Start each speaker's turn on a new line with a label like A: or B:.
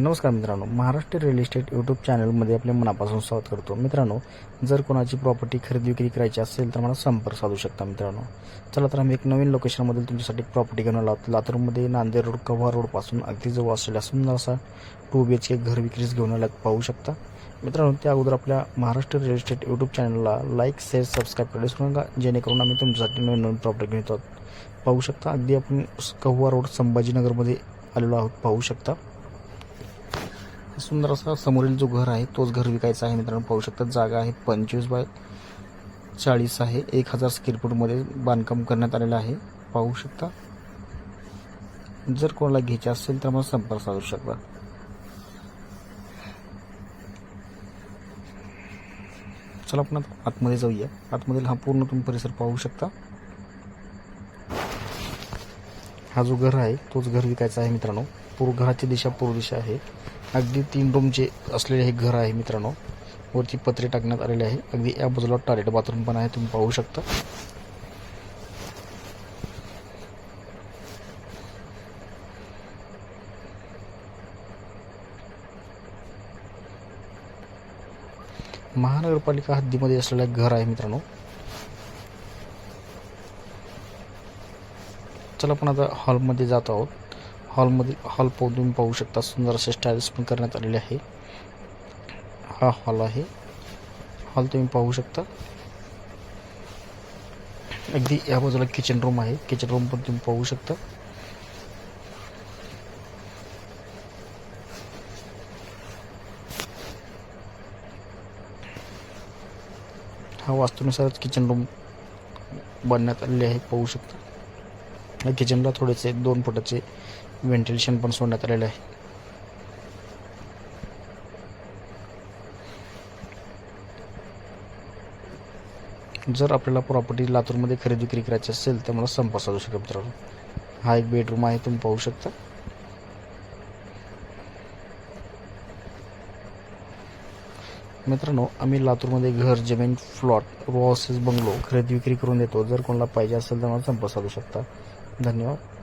A: नमस्कार मित्रांनो Maharashtra real estate YouTube चॅनलमध्ये आपले मनापासून स्वागत करतो. मित्रांनो जर कोणाची प्रॉपर्टी खरेदी विक्री करायची असेल तर मला संपर्क साधू शकता मित्रांनो. चला तर आम्ही एक नवीन लोकेशनमधील तुमच्यासाठी प्रॉपर्टी घेऊन आलो आहोत. लातूरमध्ये नांदेड रोड कव्हा रोडपासून अगदी जवळ असलेला सुंदर असा टू बी एच के घर विक्रीस घेऊन आल्या पाहू शकता. मित्रांनो त्या अगोदर आपल्या महाराष्ट्र रिअल इस्टेट यूट्यूब चॅनलला लाईक शेअर सबस्क्राईब करायला विसरू नका जेणेकरून आम्ही तुमच्यासाठी नवीन नवीन प्रॉपर्टी घेऊन आहोत. पाहू शकता अगदी आपण कव्वा रोड संभाजीनगरमध्ये आलेलो आहोत पाहू शकता. सुंदर असा समोरील जो घर आहे तोच घर विकायचा आहे मित्रांनो. पाहू शकता जागा आहे पंचवीस बाय चाळीस आहे. एक हजार स्क्वेअर फूटमध्ये बांधकाम करण्यात आलेलं आहे. पाहू शकता. जर कोणाला घ्यायचे असेल तर मला संपर्क साधू शकता. चला आपण आतमध्ये जाऊया. आतमधील हा पूर्ण तुम्ही परिसर पाहू शकता. हा जो घर आहे तोच घर विकायचा आहे मित्रांनो. पूर्व घराची दिशा पूर्व दिशा आहे. अगदी तीन रूमचे असलेले हे घर आहे मित्रांनो. वरती पत्रे टाकण्यात आलेले आहे. अगदी या बाजूला टॉयलेट बाथरूम पण आहे तुम्ही पाहू शकता. महानगरपालिका हद्दीमध्ये असलेलं घर आहे मित्रांनो. चला आपण आता हॉलमध्ये जात आहोत. हॉलमधील हॉल पाहून तुम्ही पाहू शकता सुंदर असे स्टाईल्स पण करण्यात आलेले आहे. हा हॉल आहे. हॉल तुम्ही पाहू शकता. अगदी या बाजूला किचन रूम आहे. किचन रूम पण तुम्ही पाहू शकता. हा वास्तूनुसारच किचन रूम बनण्यात आलेले आहे. पाहू शकता. या किचनला थोडेसे दोन फुटाचे व्हेंटिलेशन पण सोडण्यात आलेलं आहे. जर आपल्याला प्रॉपर्टी लातूरमध्ये खरेदी विक्री करायची असेल तर मला संपर्क साधू शकतो मित्रांनो. हा एक बेडरूम आहे तुम्ही पाहू शकता. मित्रांनो आम्ही लातूरमध्ये घर जमीन फ्लॉट रो हाऊसेस बंगलो खरेदी विक्री करून देतो. जर कोणाला पाहिजे असेल तर मला संपर्क साधू शकता. धन्यवाद.